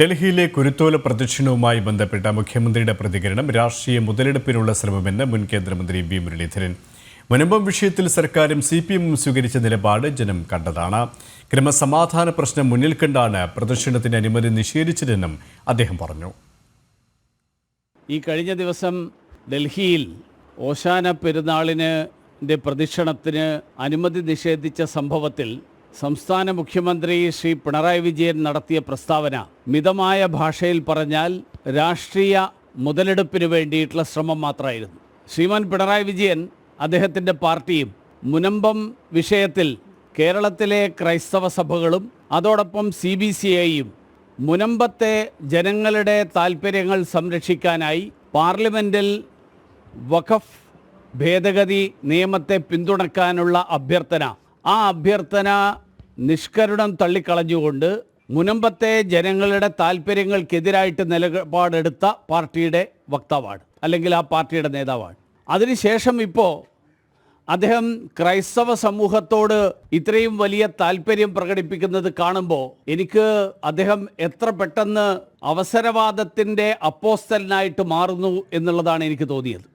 ഡൽഹിയിലെ കുരുത്തോല പ്രദക്ഷിണവുമായി ബന്ധപ്പെട്ട മുഖ്യമന്ത്രിയുടെ പ്രതികരണം രാഷ്ട്രീയ മുതലെടുപ്പിനുള്ള ശ്രമമെന്ന് മുൻ കേന്ദ്രമന്ത്രി വി മുരളീധരൻ. മുനമ്പം വിഷയത്തിൽ സർക്കാരും സി പി എമ്മും സ്വീകരിച്ച നിലപാട് ജനം കണ്ടതാണ്. ക്രമസമാധാന പ്രശ്നം മുന്നിൽ കണ്ടാണ് പ്രദക്ഷിണത്തിന് അനുമതി നിഷേധിച്ചതെന്നും അദ്ദേഹം പറഞ്ഞു. ഈ കഴിഞ്ഞ ദിവസം ഡൽഹിയിൽ ഓശാന പെരുന്നാളിന് പ്രദക്ഷിണത്തിന് അനുമതി നിഷേധിച്ച സംഭവത്തിൽ സംസ്ഥാന മുഖ്യമന്ത്രി ശ്രീ പിണറായി വിജയൻ നടത്തിയ പ്രസ്താവന മിതമായ ഭാഷയിൽ പറഞ്ഞാൽ രാഷ്ട്രീയ മുതലെടുപ്പിന് വേണ്ടിയിട്ടുള്ള ശ്രമം മാത്രമായിരുന്നു. ശ്രീമാൻ പിണറായി വിജയൻ അദ്ദേഹത്തിന്റെ പാർട്ടിയും മുനമ്പം വിഷയത്തിൽ കേരളത്തിലെ ക്രൈസ്തവ സഭകളും അതോടൊപ്പം സി ബി സി ഐയും മുനമ്പത്തെ ജനങ്ങളുടെ താൽപ്പര്യങ്ങൾ സംരക്ഷിക്കാനായി പാർലമെന്റിൽ വഖഫ് ഭേദഗതി നിയമത്തെ പിന്തുണക്കാനുള്ള അഭ്യർത്ഥന ആ അഭ്യർത്ഥന നിഷ്കരുണം തള്ളിക്കളഞ്ഞുകൊണ്ട് മുനമ്പത്തെ ജനങ്ങളുടെ താല്പര്യങ്ങൾക്കെതിരായിട്ട് നിലപാടെടുത്ത പാർട്ടിയുടെ വക്താവാണ് അല്ലെങ്കിൽ ആ പാർട്ടിയുടെ നേതാവാണ്. അതിനുശേഷം ഇപ്പോൾ അദ്ദേഹം ക്രൈസ്തവ സമൂഹത്തോട് ഇത്രയും വലിയ താല്പര്യം പ്രകടിപ്പിക്കുന്നത് കാണുമ്പോൾ എനിക്ക് അദ്ദേഹം എത്ര പെട്ടെന്ന് അവസരവാദത്തിന്റെ അപ്പോസ്തലനായിട്ട് മാറുന്നു എന്നുള്ളതാണ് എനിക്ക് തോന്നിയത്.